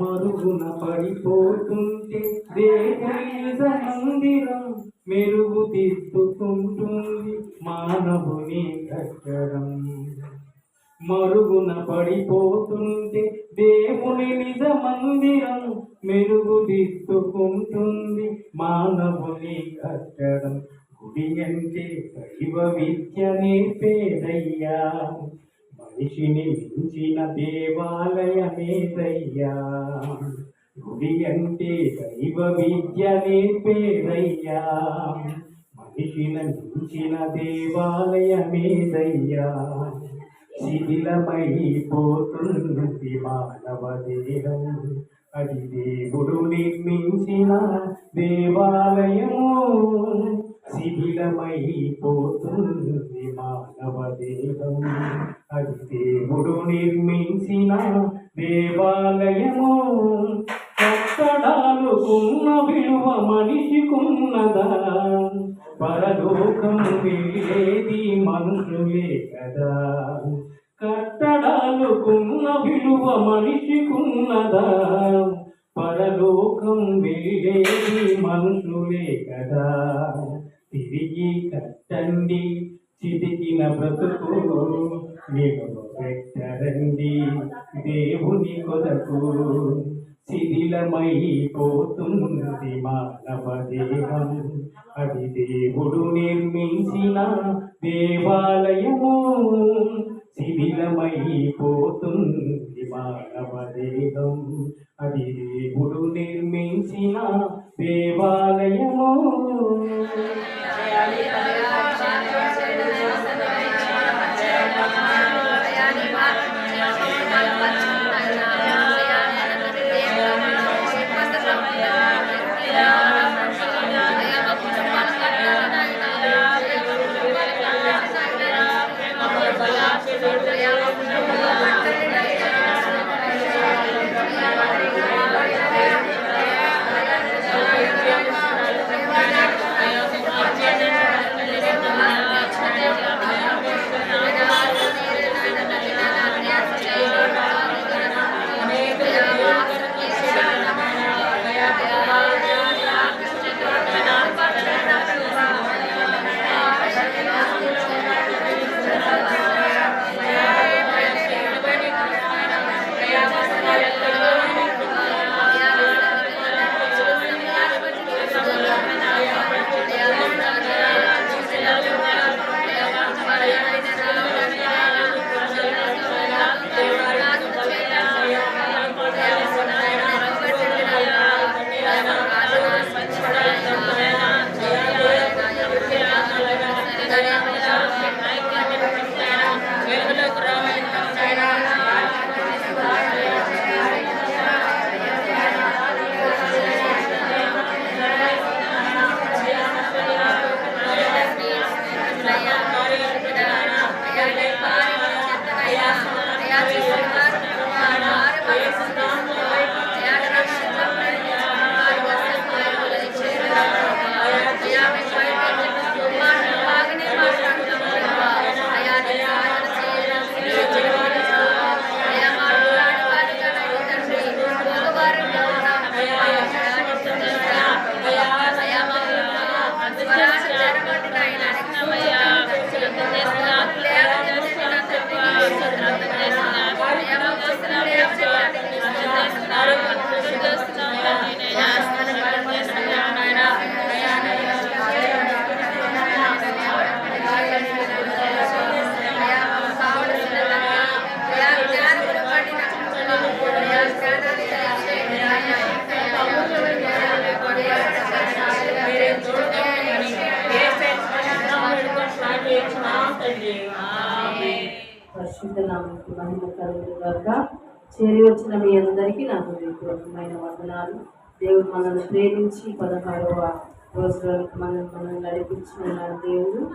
మరుగున పడిపోతుంటే మందిరం మెరుగు దిద్దుకుంటుంది మానవుని కట్టడం. మరుగున పడిపోతుంటే దేవుని నిజ మందిరం మెరుగు దిద్దుకుంటుంది మానవుని కట్టడం. గుడి అంటే దైవ విద్య నేర్పేదయ్యా మనిషిని మించిన దేవాలయమేదయ్యా గుడి అంటే దైవ విద్య నేర్పేదయ్యా మనిషిని మించిన దేవాలయమేదయ్యా శిథిలమైపోతున్నది మానవ దేహం. అది దేవుడు నిర్మించిన దేవాలయము. శిథిలమైపోతుంది మానవ దేహం. దేవుడు నిర్మించిన దేవాలయము. కట్టడాలుకున్న విలువ మనిషికున్నదా? పరలోకం వెళ్ళేది మనుషులే కదా. కట్టడాలుకున్న విలువ మనిషికున్నదా? పరలోకం వెళ్ళేది మనుషులే కదా. తిరిగి కట్టండి చితికిన బ్రతుకు. మీరు పెట్టరండి దేవుని కొరకు శిథిలమైపోతుంది మానవ దేహం. అది దేవుడు నిర్మించిన దేవాలయము. శిథిలమైపోతుంది మానవ దేహం. అది దేవుడు నిర్మించిన దేవాలయము. నామకు మహిమ కలుగు గాక చేరి వచ్చిన మీ అందరికీ నా హృదయపూర్వకమైన వందనాలు. దేవుడు మనల్ని ప్రేమించి పదహారవ రోజులకు మనం మనల్ని నడిపించిన దేవుడు.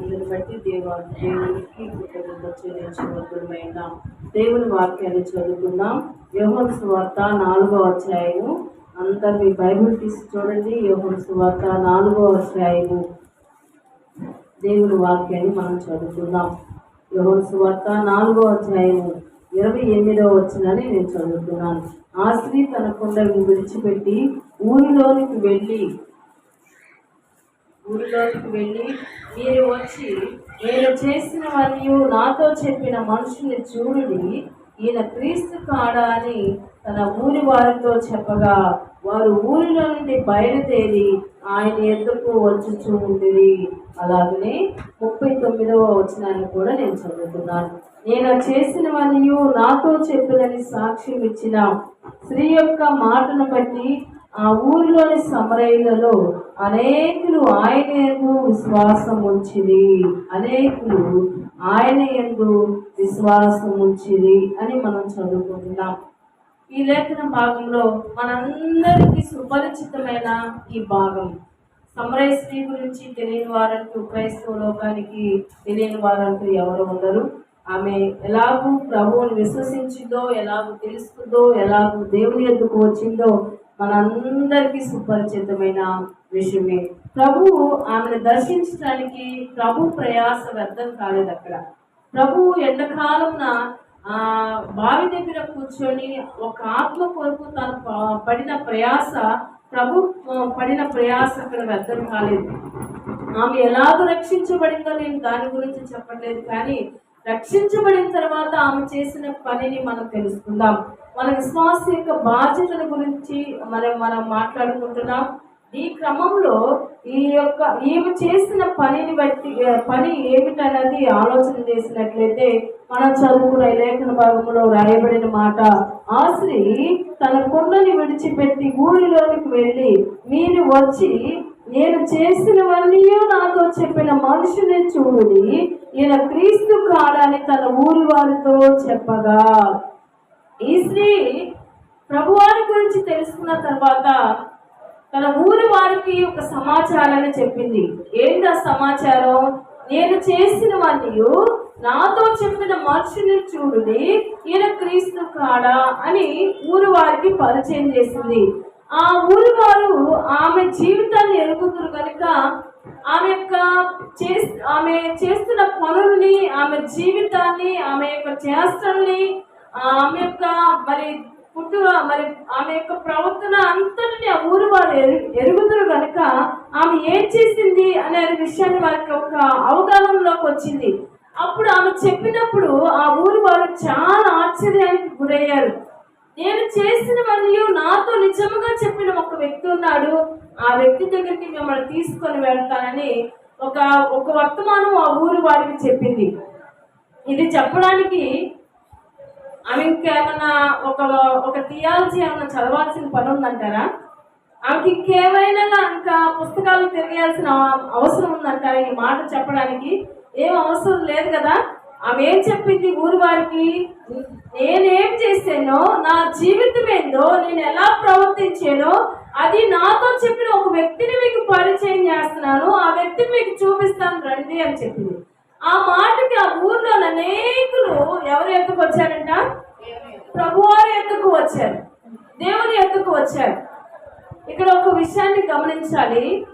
అందుని బట్టి దేవ దేవునికి కృతజ్ఞత చెల్లించవలసిన దేవుని వాక్యాన్ని చదువుకుందాం. యోహన్ సువార్త నాలుగో అధ్యాయము. అందరు మీ బైబిల్ తీసి చూడండి. యోహన్ సువార్త నాలుగో అధ్యాయము. దేవుని వాక్యాన్ని మనం చదువుకుందాం. యోహన్ సువార్త నాలుగో అధ్యాయము ఇరవై ఎనిమిదవ వచ్చినని నేను చదువుతున్నాను. ఆ స్త్రీ తన కుండలను విడిచిపెట్టి ఊరిలోనికి వెళ్ళి ఊరిలోనికి వెళ్ళి మీరు వచ్చి నేను చేసిన మరియు నాతో చెప్పిన మనుషుని చూడుడి. ఈయన క్రీస్తు కాడా అని తన ఊరి వారితో చెప్పగా వారు ఊరిలో నుండి బయలుదేరి ఆయన ఎందుకు వచ్చుచూ ఉండేది అలాగనే ముప్పై తొమ్మిదవ వచనాన్ని కూడా నేను చదువుతున్నాను. నేను చేసిన మరియు నాతో చెప్పినని సాక్ష్యం ఇచ్చిన స్త్రీ యొక్క మాటను బట్టి ఆ ఊరిలోని సమరయులలో అనేకులు ఆయన ఎందు విశ్వాసం ఉంచింది అనేకులు ఆయన ఎందు విశ్వాసం అని మనం చదువుకుంటున్నాం. ఈ లేఖన భాగంలో మనందరికీ సుపరిచితమైన ఈ భాగం. సమరయ స్త్రీ గురించి తెలియని వారంటూ క్రైస్తవ లోకానికి తెలియని వారంటూ ఎవరు ఉండరు. ఆమె ఎలాగూ ప్రభువుని విశ్వసించిందో ఎలాగూ తెలుసుకుందో ఎలాగూ దేవుని ఎందుకు వచ్చిందో మనందరికీ సుపరిచితమైన విషయమే. ప్రభువు ఆమెను దర్శించడానికి ప్రభు ప్రయాస వ్యర్థం కాలేదు అక్కడ. ప్రభువు ఎండాకాలంన బావి దగ్గర కూర్చొని ఒక ఆత్మ కొరకు తను పడిన ప్రయాస ప్రభు పడిన ప్రయాస అక్కడ వ్యర్థం కాలేదు. ఆమె ఎలాగ రక్షించబడిందో నేను దాని గురించి చెప్పట్లేదు కానీ రక్షించబడిన తర్వాత ఆమె చేసిన పనిని మనం తెలుసుకుందాం. మన విశ్వాస యొక్క బాధ్యతల గురించి మనం మనం మాట్లాడుకుంటున్నాం. ఈ క్రమంలో ఈ యొక్క ఈమె చేసిన పనిని బట్టి పని ఏమిటన్నది ఆలోచన చేసినట్లయితే మనం చదువుకున్న లేఖన భాగంలో రాయబడిన మాట ఆ స్త్రీ తన కొండని విడిచిపెట్టి ఊరిలోనికి వెళ్ళి మీరు వచ్చి నేను చేసినవన్నీ నాతో చెప్పిన మనుషుని చూడి ఈయన క్రీస్తు కాడని తన ఊరి వారితో చెప్పగా. ఈ స్త్రీ ప్రభువారి గురించి తెలుసుకున్న తర్వాత తన ఊరి వారికి ఒక సమాచారాన్ని చెప్పింది. ఏంటి ఆ సమాచారం? నేను చేసిన వాళ్ళు నాతో చెప్పిన మనుషుని చూడుని ఈయన క్రీస్తు కాడా? అని ఊరి వారికి పరిచయం చేసింది. ఆ ఊరి వారు ఆమె జీవితాన్ని ఎరుగుతురు కనుక ఆమె యొక్క చే ఆమె చేస్తున్న పనుల్ని ఆమె జీవితాన్ని ఆమె యొక్క చేష్టల్ని ఆమె యొక్క మరి పుట్టుక మరి ఆమె యొక్క ప్రవర్తన అంతటిని ఆ ఊరు వారు ఎరు- కనుక ఆమె ఏం చేసింది అనే విషయాన్ని వారికి ఒక అవగాహనలోకి వచ్చింది. అప్పుడు ఆమె చెప్పినప్పుడు ఆ ఊరు వారు చాలా ఆశ్చర్యానికి గురయ్యారు. నేను చేసిన మరియు నాతో నిజముగా చెప్పిన ఒక వ్యక్తి ఉన్నాడు. ఆ వ్యక్తి దగ్గరికి మిమ్మల్ని తీసుకొని వెళ్తానని ఒక ఒక వర్తమానం ఆ ఊరు వారికి చెప్పింది. ఇది చెప్పడానికి ఆమె ఇంకేమన్నా ఒక ఒక థియాలజీ ఏమైనా చదవాల్సిన పని ఉందంటారా ఆమెకి ఇంకేమైనా ఇంకా పుస్తకాలు తెలియాల్సిన అవసరం ఉందంటారా ఈ మాట చెప్పడానికి? ఏం అవసరం లేదు కదా? ఆమె ఏం చెప్పింది ఊరి వారికి నేనేం చేశానో నా జీవితం ఏందో నేను ఎలా ప్రవర్తించానో అది నాతో చెప్పిన ఒక వ్యక్తిని మీకు పరిచయం చేస్తున్నాను. ఆ వ్యక్తిని మీకు చూపిస్తాను రండి అని చెప్పింది. ఆ మాటకి ఆ ఊర్లో అనేకులు ఎవరు ఎత్తుకు వచ్చారంట? ప్రభువారు ఎత్తుకు వచ్చారు. దేవుని ఎత్తుకు వచ్చారు. ఇక్కడ ఒక విషయాన్ని గమనించాలి.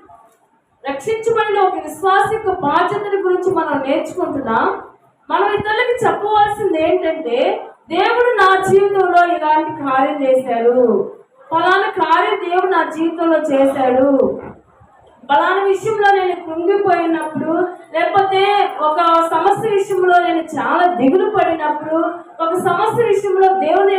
రక్షించబడిన ఒక విశ్వాస యొక్క బాధ్యతల గురించి మనం నేర్చుకుంటున్నాం. మనం ఇతరులకి చెప్పవలసింది ఏంటంటే దేవుడు నా జీవితంలో ఇలాంటి కార్యం చేశాడు. ఫలానా కార్యం దేవుడు నా జీవితంలో చేశాడు. ఫలానా విషయంలో నేను కృంగిపోయినప్పుడు లేకపోతే ఒక సమస్య విషయంలో నేను చాలా దిగులు పడినప్పుడు ఒక సమస్య విషయంలో దేవుని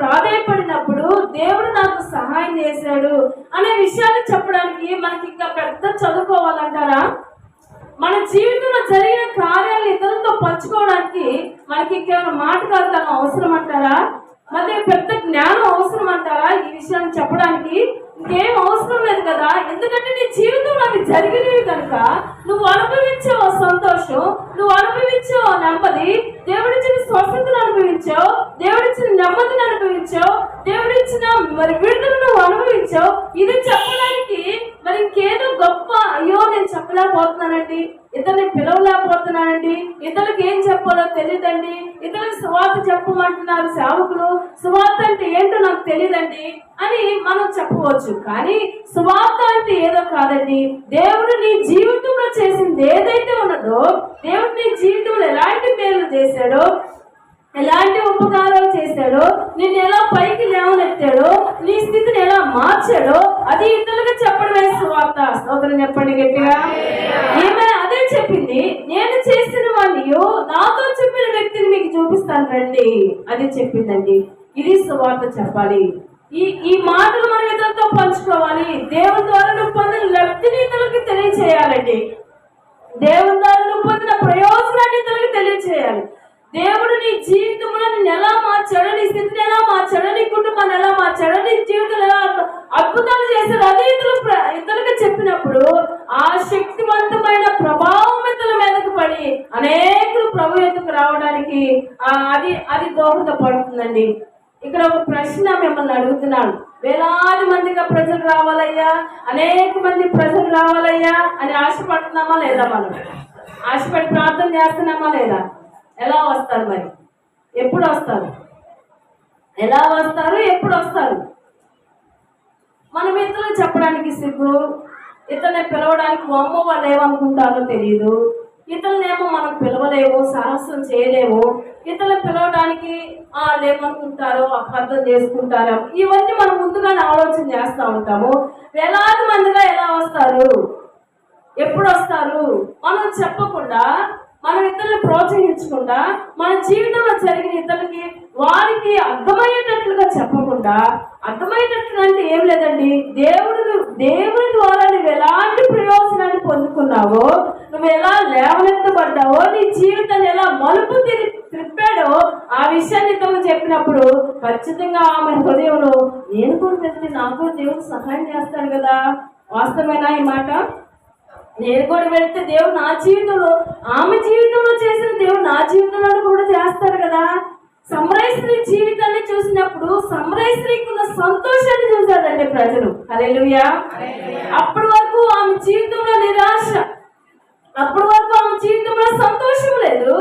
ప్రాధాయపడినప్పుడు దేవుడు నాకు సహాయం చేశాడు అనే విషయాన్ని చెప్పడానికి మనకి ఇంకా పెద్ద చదువుకోవాలంటారా? మన జీవితంలో జరిగిన కార్యాలను ఇతరులతో పంచుకోవడానికి మనకి కేవలం మాటకాడతాను అవసరం అంటారా? మరి పెద్ద జ్ఞానం అవసరం అంటారా ఈ విషయాన్ని చెప్పడానికి? ఇంకేం అవసరం లేదు కదా? ఎందుకంటే నీ జీవితంలో అవి జరిగినవి కనుక నువ్వు అనుభవించావు సంతోషం నువ్వు అనుభవించావు నెమ్మది దేవుడిచ్చిన స్వస్థతను అనుభవించావు దేవుడిచ్చిన నెమ్మదిని అనుభవించావు దేవుడిచ్చిన మరి విడుదల నువ్వు అనుభవించావు. ఇది చెప్పడానికి మరి ఇంకేదో గొప్ప అయ్యో నేను చెప్పలేకపోతున్నానండి. ఇతరుని పిలవలేకపోతున్నానండి ఇతరులకు ఏం చెప్పాలో తెలియదండి ఇతరులకు సువార్త చెప్పమంటున్నారు సేవకులు. సువార్త అంటే ఏంటో నాకు తెలియదండి అని మనం చెప్పవచ్చు. కానీ సువార్త అంటే ఏదో కాదండి. దేవుడు నీ జీవితంలో చేసింది ఏదైతే ఉన్నదో దేవుడు నీ జీవితంలో ఎలాంటి మేలు చేశాడో ఎలాంటి ఉపకారాలు చేశాడో నిన్ను ఎలా పైకి లేవనెత్తాడో నీ స్థితిని ఎలా మార్చాడో అది ఇతరులకు చెప్పడమే సువార్త. స్తోత్రం చెప్పండి గట్టిగా. అదే చెప్పింది నేను చేసిన వాళ్ళు నాతో చెప్పిన వ్యక్తిని మీకు చూపిస్తాను రండి అది చెప్పిందండి. ఇది సువార్త చెప్పాలి. ఈ ఈ మాటలు మనం ఇతరులతో పంచుకోవాలి. దేవుని ద్వారా నువ్వు పొందిన లబ్ధిని ఇతరులకు తెలియచేయాలండి. దేవుని ద్వారా నువ్వు పొందిన ప్రయోజనాన్ని ఇతరులకు తెలియచేయాలి. దేవుడు నీ జీవితంలో నిన్ను ఎలా మార్చాడు నీ స్థితిని ఎలా మార్చాడు నీ కుటుంబాన్ని ఎలా మార్చాడు నీ జీవితం ఎలా అద్భుతాలు చేశాడు అదే ఇతరులు ఇతరులకు చెప్పినప్పుడు ఆ శక్తివంతమైన ప్రభావం ఇతరుల మీదకు పడి అనేకులు ప్రభు ఎందుకు రావడానికి అది అది దోహదపడుతుందండి. ఇక్కడ ఒక ప్రశ్న మిమ్మల్ని అడుగుతున్నాను. వేలాది మందిగా ప్రజలు రావాలయ్యా? అనేక మంది ప్రజలు రావాలయ్యా? అని ఆశపడుతున్నామా లేదా మనం? ఆశపడి ప్రార్థన చేస్తున్నామా లేదా? ఎలా వస్తారు మరి? ఎప్పుడు వస్తారు? ఎలా వస్తారు? ఎప్పుడు వస్తారు? మనం మిత్రులు చెప్పడానికి సిగ్గు. ఇతరుని పిలవడానికి అమ్మ వాళ్ళు ఏమనుకుంటారో తెలియదు ఇతరులనేమో మనం పిలవలేము సాహసం చేయలేము ఇతరులు పిలవడానికి వాళ్ళు ఏమనుకుంటారో అర్థం చేసుకుంటారో ఇవన్నీ మనం ముందుగానే ఆలోచన చేస్తూ ఉంటాము. వేలాది మందిగా ఎలా వస్తారు? ఎప్పుడు వస్తారు? మనం చెప్పకుండా మనం ఇతరులను ప్రోత్సహించకుండా మన జీవితంలో జరిగిన ఇతరులకి వారికి అర్థమయ్యేటట్లుగా చెప్పకుండా అర్థమయ్యేటట్లు అంటే ఏం లేదండి దేవుడు దేవుని ద్వారా నువ్వు ఎలాంటి ప్రయోజనాన్ని పొందుకున్నావో నువ్వు ఎలా లేవనెత్తబడ్డావో నీ జీవితాన్ని ఎలా మలుపు తిరి త్రిప్పాడో ఆ విషయాన్ని ఇతరులు చెప్పినప్పుడు ఖచ్చితంగా ఆమె హృదయంలో నేను కూడా తెలిసి నాకు కూడా దేవుడు సహాయం చేస్తాడు కదా? వాస్తవమేనా ఈ మాట? నేను కూడా వెళ్తే దేవుడు నా జీవితంలో ఆమె జీవితంలో చేసిన దేవుడు నా జీవితంలో కూడా చేస్తాడు కదా. సమరస్త్రీ జీవితాన్ని చూసినప్పుడు సమరస్త్రీకి ఉన్న సంతోషాన్ని చూశారండి ప్రజలు. హల్లెలూయా. అప్పటి వరకు ఆమె జీవితంలో నిరాశ. అప్పటి వరకు ఆమె జీవితంలో సంతోషం లేదు.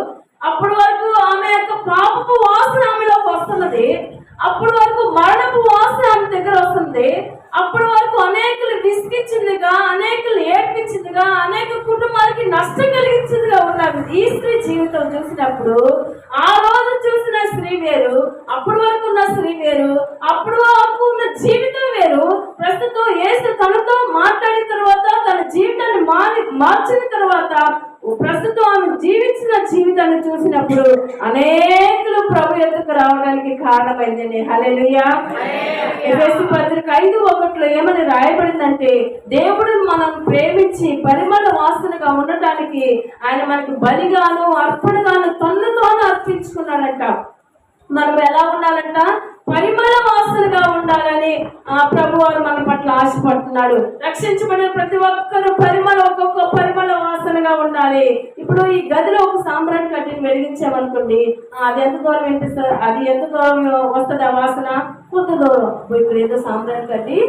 అప్పటి వరకు ఆమె యొక్క పాపపు వాసన ఆమెలోకి వస్తున్నది. అప్పటి వరకు మరణపు వాసన ఆమె దగ్గర వస్తుంది. అప్పటి వరకు అనేకులు విసిగించిందిగా అనేకులు ఏడ్పించిందిగా అనేక కుటుంబాలకి నష్టం కలిగించిందిగా ఉన్నది ఈ స్త్రీ జీవితం చూసినప్పుడు ఆ రోజు చూసిన స్త్రీ వేరు అప్పటి వరకు ఉన్న స్త్రీ వేరు అప్పుడు వరకు ఉన్న జీవితం వేరు. ప్రస్తుతం ఏసు తనతో మాట్లాడిన తర్వాత తన జీవితాన్ని మారి మార్చిన తర్వాత ప్రస్తుతం ఆమె జీవించిన జీవితాన్ని చూసినప్పుడు అనేకులు ప్రభు ఎదుకు రావడానికి కారణమైందండి హల్లెలూయా. ఎఫెసు పత్రిక ఐదు ఒకటిలో ఏమని రాయబడిందంటే దేవుడు మనం ప్రేమించి పరిమళ వాసనగా ఉండటానికి ఆయన మనకి బలిగాను అర్పణగాను తన్నుతోను అర్పించుకున్నాడంట. మనం ఎలా ఉండాలంట? పరిమళ వాసనగా ఉండాలని ఆ ప్రభు వారు మన పట్ల ఆశపడుతున్నాడు. రక్షించబడిన ప్రతి ఒక్కరు పరిమళ ఒక్కొక్క పరిమళ వాసనగా ఉండాలి. ఇప్పుడు ఈ గదిలో ఒక సాంబ్రాన్ని కట్టిని వెలిగించామనుకోండి అది ఎంత దూరం వినిపిస్తుంది అది ఎంత దూరం వస్తుంది ఆ వాసన? కొంత దూరం. ఇప్పుడు ఏదో సాంబ్రాన్ని కట్టి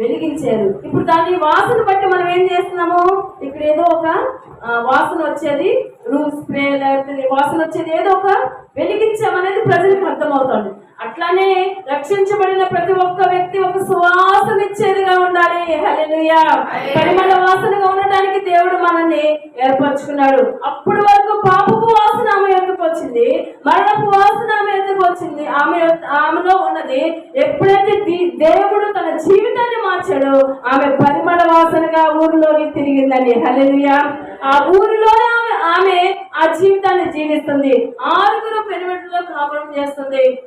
వెలిగించారు. ఇప్పుడు దాని వాసన బట్టి మనం ఏం చేస్తున్నాము? ఇక్కడ ఏదో ఒక వాసన వచ్చేది రూమ్ స్ప్రే లేకపోతే వాసన వచ్చేది ఏదో ఒక వెలిగించామనేది ప్రజలకు అర్థమవుతుంది. అట్లానే రక్షించబడిన ప్రతి ఒక్క వ్యక్తి ఒక సువాసన ఇచ్చేదిగా ఉండాలి. హల్లెలూయా. పరిమళ వాసనగా ఉండటానికి దేవుడు మనల్ని ఏర్పరచుకున్నాడు. అప్పటి వరకు పాపపు వాసన ఆమె ఎందుకు వచ్చింది. మరణపు వాసన ఆమె ఎందుకు వచ్చింది. ఆమె ఆమెలో ఉన్నది ఎప్పుడైతే దేవుడు తన జీవితాన్ని మార్చాడో ఆమె పరిమళ వాసనగా ఊరిలోకి తిరిగిందండి. హల్లెలూయా. ఆ ఊరిలో ఆమె ఆ జీవితాన్ని జీవిస్తుంది. ఆరుగురు పెనుమిట్లో కాపురం చేస్తుంది.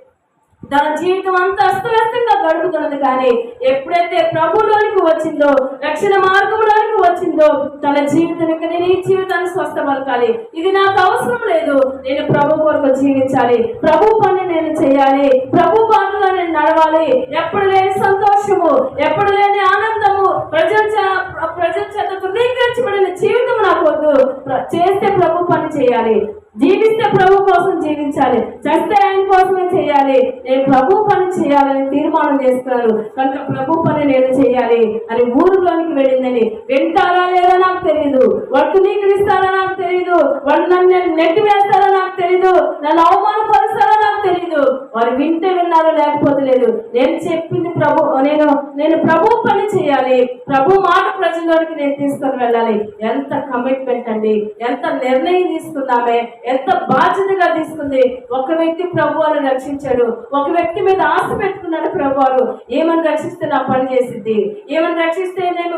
దాని జీవితం అంతా అస్తవ్యస్తంగా గడుపుతున్నది కానీ ఎప్పుడైతే ప్రభులోనికి వచ్చిందో రక్షణ మార్గంలోనికి వచ్చిందో తన జీవితం ఇక నేను ఈ జీవితాన్ని స్వస్థపలకాలి ఇది నాకు అవసరం లేదు. నేను ప్రభు కొరకు జీవించాలి. ప్రభు పని నేను చేయాలి. ప్రభు పనులు నేను నడవాలి. ఎప్పుడు లేని సంతోషము ఎప్పుడు లేని ఆనందము ప్రజల ప్రజల చేత ధృవీకరించబడిన జీవితం నాకు వద్దు. చేస్తే ప్రభు పని చేయాలి. జీవిస్తే ప్రభు కోసం జీవించాలి. చస్తే ఆయన కోసమే చేయాలి. నేను ప్రభు పని చేయాలని తీర్మానం చేస్తున్నాను కనుక ప్రభు పని నేను చేయాలి అని ఊరిలోనికి వెళ్ళిందని. వింటారా లేదా నాకు తెలియదు వాళ్ళు తునీకరిస్తారా నాకు తెలియదు వాళ్ళు నన్ను నెట్టి వేస్తారా నాకు తెలియదు నన్ను అవమానపరుస్తారా నాకు తెలియదు వారు వింటే విన్నారు లేకపోతే లేదు. నేను చెప్పింది ప్రభు నేను నేను ప్రభు పని చేయాలి. ప్రభు మాట ప్రజల్లోకి నేను తీసుకొని వెళ్ళాలి. ఎంత కమిట్మెంట్ అండి. ఎంత నిర్ణయం తీసుకున్నామే. ఎంత బాధ్యతగా తీసుకుంది. ఒక వ్యక్తి ప్రభు రక్షించాడు. ఒక వ్యక్తి మీద ఆశ పెట్టుకున్నాడు ప్రభువాలు ఏమని రక్షిస్తే నా పని చేసిద్ది? ఏమని రక్షిస్తే నేను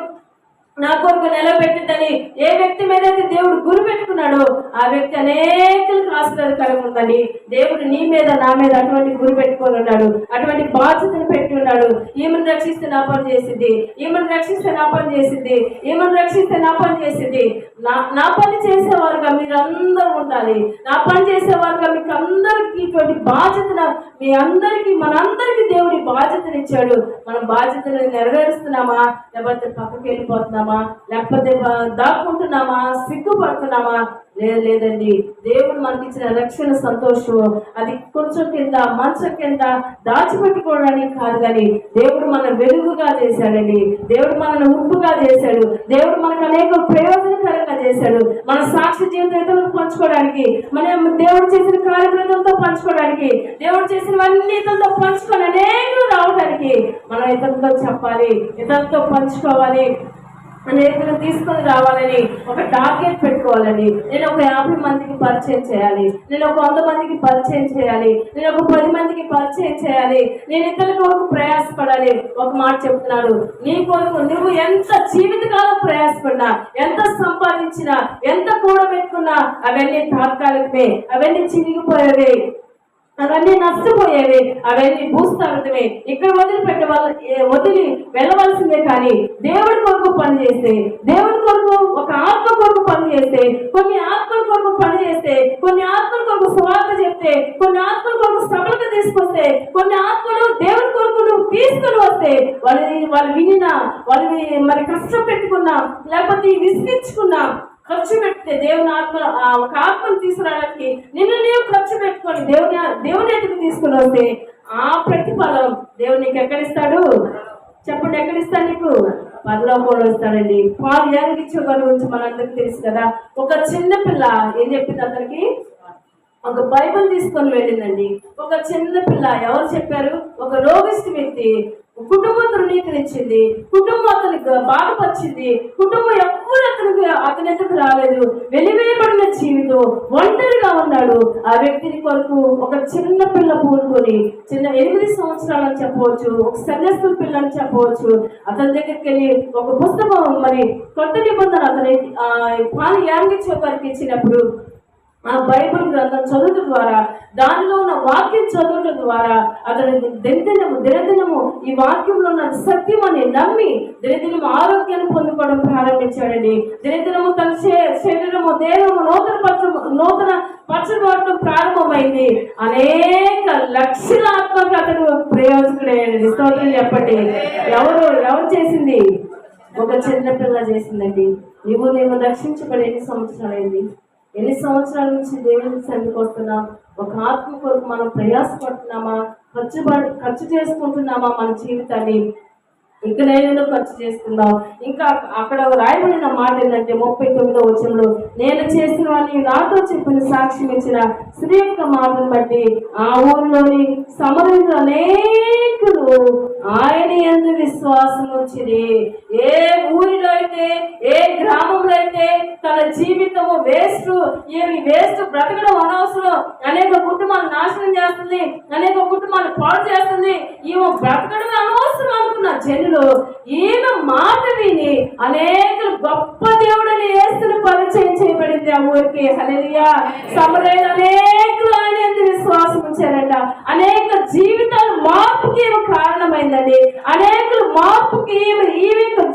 నా కొరకు నిలబెట్టిందని ఏ వ్యక్తి మీద అయితే దేవుడు గురి పెట్టుకున్నాడో ఆ వ్యక్తి అనేకలకు ఆశీర్వాదకరంగా ఉందని దేవుడు నీ మీద నా మీద అటువంటి గురి పెట్టుకొని ఉన్నాడు. అటువంటి బాధ్యతను పెట్టి ఉన్నాడు. ఈమెను రక్షిస్తే నా పని చేసింది ఈమెను రక్షిస్తే నా పని చేసింది ఈమెను రక్షిస్తే నా పని చేసింది నా నా పని చేసేవారుగా మీరు అందరూ ఉండాలి. నా పని చేసేవారుగా మీకు అందరికీ ఇటువంటి బాధ్యత మీ అందరికీ మనందరికీ దేవుడి బాధ్యతనిచ్చాడు. మనం బాధ్యతను నెరవేరుస్తున్నామా? లేకపోతే పక్కకి వెళ్ళిపోతున్నామా లేకపోతే దాక్కుంటున్నామా? సిగ్గుపడుతున్నామా? లేదు లేదండి. దేవుడు మనకిచ్చిన రక్షణ సంతోషం అది కొంచెం కింద మంచం కింద దాచిపెట్టుకోవడానికి కాదు కానీ దేవుడు మన వెలుగుగా చేశాడండి. దేవుడు మనల్ని ఉప్పుగా చేశాడు. దేవుడు మనకు అనేక ప్రయోజనకరంగా చేశాడు. మన సాక్షి జీవితం పంచుకోవడానికి మన దేవుడు చేసిన కార్యక్రమంతో పంచుకోవడానికి దేవుడు చేసినవన్నీ ఇతరులతో పంచుకొని అనేకలు రావడానికి మనం ఇతరులతో చెప్పాలి ఇతరులతో పంచుకోవాలి. అనేకులు తీసుకొని రావాలని ఒక టార్గెట్ పెట్టుకోవాలని నేను ఒక యాభై మందికి పరిచయం చేయాలి నేను ఒక వంద మందికి పరిచయం చేయాలి నేను ఒక పది మందికి పరిచయం చేయాలి నేను ఇతరుల కొరకు ప్రయాసపడాలి. ఒక మాట చెప్తున్నాడు నీ కొరకు నువ్వు ఎంత జీవితకాలం ప్రయాసపడినా ఎంత సంపాదించినా ఎంత కూడబెట్టుకున్నా అవన్నీ తాత్కాలికమే అవన్నీ చిరిగిపోయేవి అవన్నీ నష్టపోయేవి. అవన్నీ భూస్థాపితమే. ఇక్కడ వదిలిపెట్టే వాళ్ళ వదిలి వెళ్ళవలసిందే కానీ దేవుడి కొరకు పని చేస్తే దేవుడి కొరకు ఒక ఆత్మ కొరకు పని చేస్తే కొన్ని ఆత్మల కొరకు పని చేస్తే కొన్ని ఆత్మల కొరకు సువార్త చెప్తే కొన్ని ఆత్మల కొరకు సభలకు తీసుకొస్తే కొన్ని ఆత్మలు దేవుడి కొరకు నువ్వు తీసుకొని వస్తే వాళ్ళని వాళ్ళు వినినా వాళ్ళని మరి కష్టం పెట్టుకున్నా లేకపోతే విసిగించుకున్నా ఖర్చు పెడితే దేవుని ఆత్మ ఆ ఒక ఆత్మను తీసుకురావడానికి నిన్ను నీవు ఖర్చు పెట్టుకొని దేవుని దేవుని ఎదుగు తీసుకుని వస్తే ఆ ప్రతిఫలం దేవుడు నీకు ఎక్కడిస్తాడు? చెప్పండి ఎక్కడిస్తాడు నీకు? పనిలో ఇస్తాడండి. పాలు ఎరగిచ్చే వారి గురించి మనందరికి తెలుసు కదా. ఒక చిన్న పిల్ల ఏం చెప్పింది అతనికి? ఒక బైబిల్ తీసుకొని వెళ్ళిందండి. ఒక చిన్న పిల్ల ఎవరు చెప్పారు? ఒక రోగిస్ట్ వ్యక్తి కుటుంబం తృణీకరించింది. కుటుంబం అతనికి బాధపరిచింది కుటుంబం ఎప్పుడు అతనికి అతని ఎందుకు రాలేదు. వెలివేయబడిన జీవితం ఒంటరిగా ఉన్నాడు. ఆ వ్యక్తిని కొరకు ఒక చిన్న పిల్ల పూనుకొని చిన్న ఎనిమిది సంవత్సరాలు అని చెప్పవచ్చు ఒక సన్యాసుల పిల్ల అని చెప్పవచ్చు అతని దగ్గరికి వెళ్ళి ఒక పుస్తకం మరి కొత్త నిబంధన అతని ఆ, పాలు యాంగిచ్చే వారికి ఇచ్చినప్పుడు ఆ బైబిల్ గ్రంథం చదువుట ద్వారా దానిలో ఉన్న వాక్యం చదువుట ద్వారా అతను దినదినము దినదినము ఈ వాక్యంలో ఉన్న సత్యం అని నమ్మి దినదినము ఆరోగ్యాన్ని పొందుకోవడం ప్రారంభించాడండి. దినదినము తన శరీరము దేహము నూతన పచ్చ నూతన పచ్చబడటం ప్రారంభమైంది. అనేక లక్షణాత్మక అతను ప్రయోజకుడయ్యాడండి. స్తోత్రం చెప్పండి. ఎవరు ఎవరు చేసింది? ఒక చిన్న పిల్ల చేసిందండి. నువ్వు నేను రక్షించబడి ఎన్ని సంవత్సరాలైంది. ఎన్ని సంవత్సరాల నుంచి దేవుని సన్నిధికి వస్తున్నాం? ఒక ఆత్మ కొరకు మనం ప్రయాసపడుతున్నామా? ఖర్చు ఖర్చు చేసుకుంటున్నామా మన జీవితాన్ని? ఇకనైనా ఖర్చు చేసుకుందాం? ఇంకా అక్కడ రాయబడిన మాట ఏంటంటే ముప్పై తొమ్మిదో వచ్చంలో నేను చేసిన వాడిని నాతో చెప్పిన సాక్ష్యం ఇచ్చిన స్త్రీ యొక్క మాటను బట్టి ఆ ఊరిలోని సమరంలో అనేకులు ఆయన ఎందు విశ్వాసం వచ్చింది. ఏ ఊరిలో అయితే ఏ గ్రామంలో అయితే తన జీవితము వేస్ట్ ఏమి వేస్ట్ బ్రతకడం అనవసరం అనేక కుటుంబాలు నాశనం చేస్తుంది అనేక కుటుంబాలు పాడు చేస్తుంది ఈమె బ్రతకడం అనవసరం అనుకున్న జనులు. ఈమె మాట విని అనేక గొప్ప దేవుడని వేస్తున్న పరిచయం చేయబడింది ఆ ఊరికి. హల్లెలూయా. సమరైన అనేకులు ఆయన యందు విశ్వాసం ఉంచారట. అనేక జీవితాలు మార్పుకి కారణమైంది. కారణమైందండి అనేకులు మార్పుకి ఈమె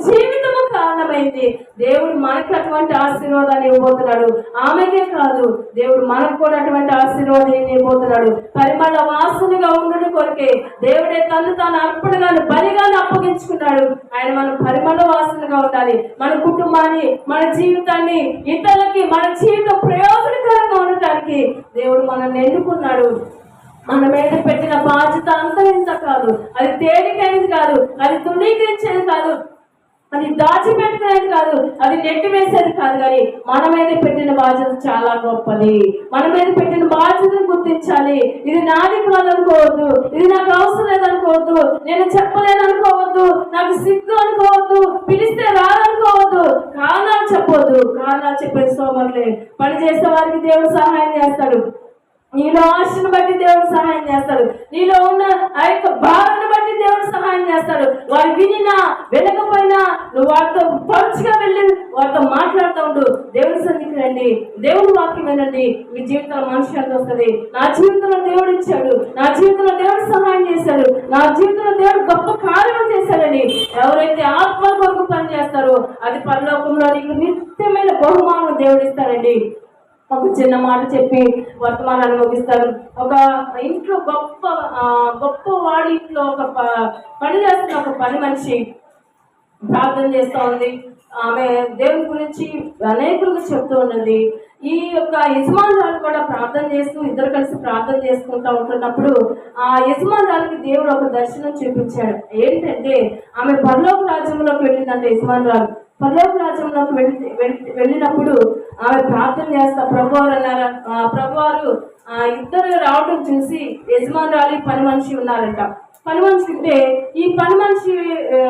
జీవితము కారణమైంది. దేవుడు మనకి అటువంటి ఆశీర్వాదాన్ని ఇవ్వబోతున్నాడు. ఆమెకే కాదు దేవుడు మనకు కూడా అటువంటి ఆశీర్వాదాన్ని ఇవ్వబోతున్నాడు. పరిమళ వాసనగా ఉండడం కొరకే దేవుడే తను తాను అర్పణగాను బలిగాను అప్పగించుకున్నాడు. ఆయన మనం పరిమళ వాసనగా ఉండాలి. మన కుటుంబాన్ని మన జీవితాన్ని ఇతరులకి మన జీవితం ప్రయోజనకరంగా ఉండటానికి దేవుడు మనల్ని ఎన్నుకున్నాడు. మన మీద పెట్టిన బాధ్యత అంత ఇంత కాదు. అది తేలికైనది కాదు. అది తుణీకరించేది కాదు. అది దాచిపెట్టుకునేది కాదు. అది నెట్టి వేసేది కాదు కానీ మన మీద పెట్టిన బాధ్యత చాలా గొప్పది. మన మీద పెట్టిన బాధ్యతను గుర్తించాలి. ఇది నాది కాదు అనుకోవద్దు ఇది నాకు అవసరం లేదనుకోవద్దు. నేను చెప్పలేను అనుకోవద్దు నాకు సిగ్గు అనుకోవద్దు. పిలిస్తే రాదనుకోవద్దు. కారణాలు చెప్పొద్దు. కారణాలు చెప్పేది సోమరులే. పని చేసే వారికి దేవుడు సహాయం చేస్తాడు. నీలో ఆశను బట్టి దేవుడు సహాయం చేస్తాడు. నీలో ఉన్న ఆ యొక్క భావన బట్టి దేవుడు సహాయం చేస్తాడు. వారు వినినా వెళ్ళకపోయినా నువ్వు వారితో పరుచుగా వెళ్ళి వారితో మాట్లాడుతూ ఉండు. దేవుడి సన్నిధికి రండి. దేవుడి వాక్యం వినండి. మీ జీవితంలో మనిషి వస్తుంది? నా జీవితంలో దేవుడు ఇచ్చాడు. నా జీవితంలో దేవుడు సహాయం చేశాడు. నా జీవితంలో దేవుడు గొప్ప కార్యం చేశాడని ఎవరైతే ఆత్మ కొరకు పని చేస్తారో అది పరలోకంలో నీకు నిత్యమైన బహుమానం దేవుడు మాకు ఒక చిన్న మాట చెప్పి వర్తమానాన్ని ముగిస్తారు ఒక ఇంట్లో గొప్ప గొప్ప వాడి ఇంట్లో ఒక ప- పని చేస్తున్న ఒక పని మనిషి ప్రార్థన చేస్తూ ఉంది. ఆమె దేవుని గురించి అనేకులకు చెప్తూ ఉన్నది. ఈ యొక్క యజమానురాలు కూడా ప్రార్థన చేస్తూ ఇద్దరు కలిసి ప్రార్థన చేసుకుంటూ ఉంటున్నప్పుడు ఆ యజమానురాలకి దేవుడు ఒక దర్శనం చూపించాడు. ఏంటంటే ఆమె పరలోక రాజ్యంలోకి వెళ్ళిందంటే యజమానురాలు. పరలోక రాజ్యంలోకి వెళ్ళి వెళ్ళి- వెళ్ళినప్పుడు ఆమె ప్రార్థన చేస్తా. ప్రభువారు అన్నారు? ప్రభువారు ఆ, ఇద్దరు రావడం చూసి యజమానురాలి పని మనిషి ఉన్నారంట. పని మనిషి ఉంటే ఈ పని మనిషి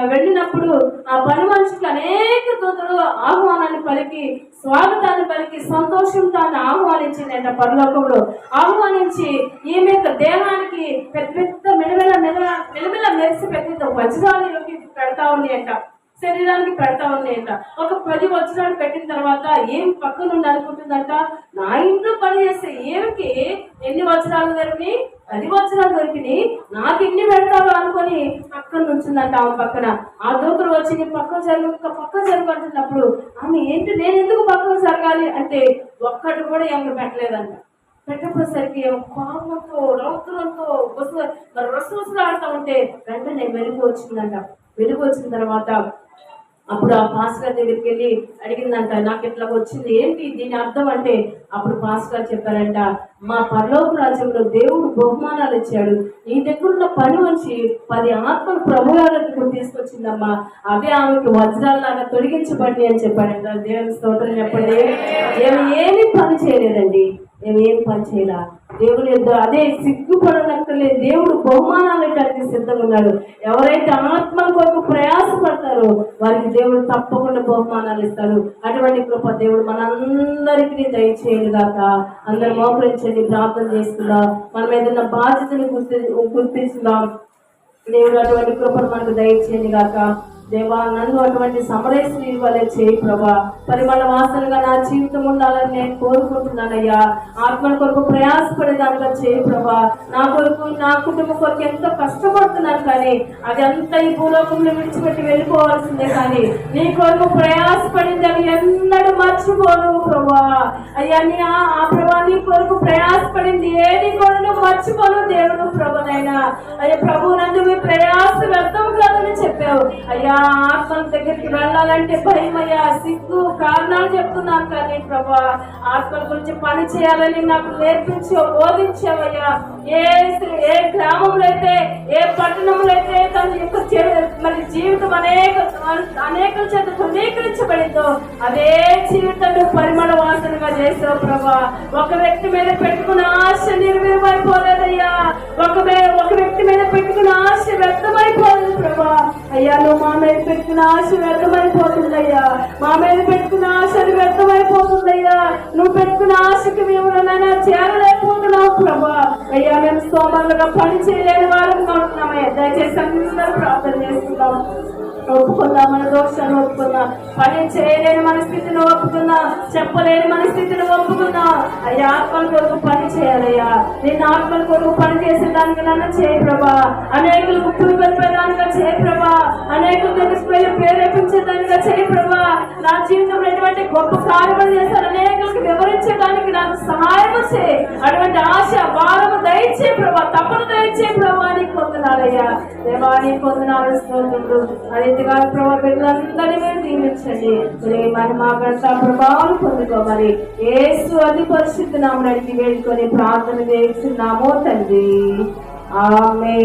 వెళ్ళినప్పుడు ఆ పని మనిషికి అనేక దూతలు ఆహ్వానాన్ని పలికి స్వాగతాన్ని పలికి సంతోషంతో ఆమె ఆహ్వానించిందంట పరలోకంలో. ఆహ్వానించి ఈమె యొక్క దేహానికి పెద్ద పెద్ద మెలమెల మెల మెలమెల మెరిసి పెద్ద వజ్రాలలోకి పెడతా ఉంది అంట. శరీరానికి పెడతా ఉన్నాయంట ఒక పది వజ్రాలు పెట్టిన తర్వాత ఏం పక్కన ఉండి అనుకుంటుందంట? నా ఇంట్లో పని చేస్తే ఏమికి ఎన్ని వజ్రాలు దొరికి పది వచ్చరాలు దొరికినాయి. నాకు ఇన్ని పెడతావు అనుకొని పక్కన నుంచిందంట ఆమె పక్కన. ఆ దూతలు వచ్చి "నీ పక్కన జరుగు పక్కన జరుగు అంటున్నప్పుడు ఆమె ఏంటి? నేను ఎందుకు పక్కన జరగాలి అంటే ఒక్కటి కూడా ఎవరు పెట్టలేదంట. పెట్టకపోయేసరికి కోపంతో రౌద్రంతో వసు మరి ఆడుతూ ఉంటే వెంటనే వెలుగు వచ్చిందంట. వెలుగు వచ్చిన తర్వాత అప్పుడు ఆ పాస్టర్ దగ్గరికి వెళ్ళి అడిగిందంట నాకు ఇట్లా వచ్చింది? ఏంటి దీని అర్థం అంటే? అప్పుడు పాస్టర్ చెప్పారంట మా పరలోక రాజ్యంలో దేవుడు బహుమానాలు ఇచ్చాడు. నీ దగ్గర ఉన్న పని వచ్చి పది ఆత్మలు ప్రభువులకు తీసుకొచ్చిందమ్మా. అవే ఆమెకు వజ్రాల్లాగా తొలగించబడి అని చెప్పాడు. దేవుని స్తోత్రం చెప్పండి. ఏమి ఏమి పని చేయలేదండి. మేము ఏం పని చేయాల? దేవుని అదే సిగ్గుపడనక్కర్లే. దేవుడు బహుమానాలు ఇవ్వడానికి సిద్ధంగా ఉన్నాడు. ఎవరైతే ఆత్మల కొరకు ప్రయాసపడతారో వారికి దేవుడు తప్పకుండా బహుమానాలు ఇస్తాడు. అటువంటి కృప దేవుడు మనందరికీ దయచేయను గాక అందరు గుర్తించండి ప్రార్థన చేసుకుందాం. మనం ఏదైనా బాధ్యతను గుర్తి గుర్తిస్తున్నాం దేవుడు అటువంటి కృపను మనకు దయచేయండి కాక దేవా నన్ను అటువంటి సమరేశ్వరి వలె చేయి ప్రభా. పరిమళ వాసనగా నా జీవితం ఉండాలని నేను కోరుకుంటున్నానయ్యా. ఆత్మల కొరకు ప్రయాసపడేదానిగా చేయి ప్రభా. నా కొరకు నా కుటుంబం కొరకు ఎంతో కష్టపడుతున్నాను కానీ అది అంత ఈ భూలోకంలో విడిచిపెట్టి వెళ్ళిపోవాల్సిందే కానీ నీ కొరకు ప్రయాసపడింది అని ఎన్నడూ మర్చిపోను ప్రభా. అయ్యా నీ ఆ ప్రభా నీ కొరకు ప్రయాసపడింది ఏది కూడా మర్చిపోను దేవుడు ప్రభునైనా అయ్యా ప్రభు నందు మీ ప్రయాస వ్యర్థం కాదని చెప్పి అయ్యా ఆత్మల దగ్గరికి వెళ్ళాలంటే భయం అయ్యా సిగ్గు కారణాలు చెప్తున్నాను కానీ ప్రభా ఆత్మల గురించి పని చేయాలని నాకు నేర్పించావు బోధించావయ్యా. ఏ ఏ గ్రామంలో అయితే ఏ పట్టణంలో అయితే తన యొక్క చే- మరి జీవితం అనేక అనేక చేత ధృవీకరించబడిందో అదే జీవితంలో పరిమళ వాసనగా చేసావు ప్రభా. ఒక వ్యక్తి మీద పెట్టుకున్న ఆశ నిర్వీర్యమైపోలేదయ్యా ఒక ఒక వ్యక్తి మీద పెట్టుకున్న ఆశ వ్యర్థమైపోలేదు ప్రభా. అయ్యా నువ్వు మా మీద పెట్టుకున్న ఆశ వ్యర్థమైపోతుందయ్యా. మా మీద పెట్టుకున్న ఆశ అది వ్యర్థమైపోతుందయ్యా. నువ్వు పెట్టుకున్న ఆశకి మేము చేరలేకపోతున్నావు ప్రభా. అయ్యా మేము సోమరులుగా పని చేయలేని వారం ఉంటున్నామయ్యా దయచేసి అందరూ ప్రార్థన చేస్తున్నాం ఒప్పుకుందా. మన దోషాన్ని ఒప్పుకున్నా పని చేయలేని మన స్థితిని ఒప్పుకుందా చెప్పలేని మన స్థితిని ఒప్పుకుందా అయ్యా ఆత్మల కొరకు పని చేయాలయ్యా. నేను ఆత్మల కొరకు పని చేసేదానికి నన్ను చేయి ప్రభా. అనేకులకు పురుగొల్పేదానిగా చేయి ప్రభా. అనేకులు తెలిసిపోయి ప్రేరేపించేదానిగా చేయి ప్రభా. నా జీవితంలో ఎటువంటి గొప్ప కార్యములు చేశారు అనేకులకు వివరించడానికి నాకు సహాయం చేయి. అటువంటి ఆశ భారము దయచే ప్రభా. తప్పన దయచే ప్రభా నీకు పొందనాలయ్యా దేవా నీకు పొందనాలు స్తోత్రులు అదేవిధంగా ప్రభా బిడ్డలందరినీ మీరు దీవించండి మరి మహిమ గంట ప్రభావం పొందుకోమని ఏసు అది పరిశుద్ధ నామని వేడుకొని ప్రార్థన చేస్తున్నామో తండ్రి. ఆమె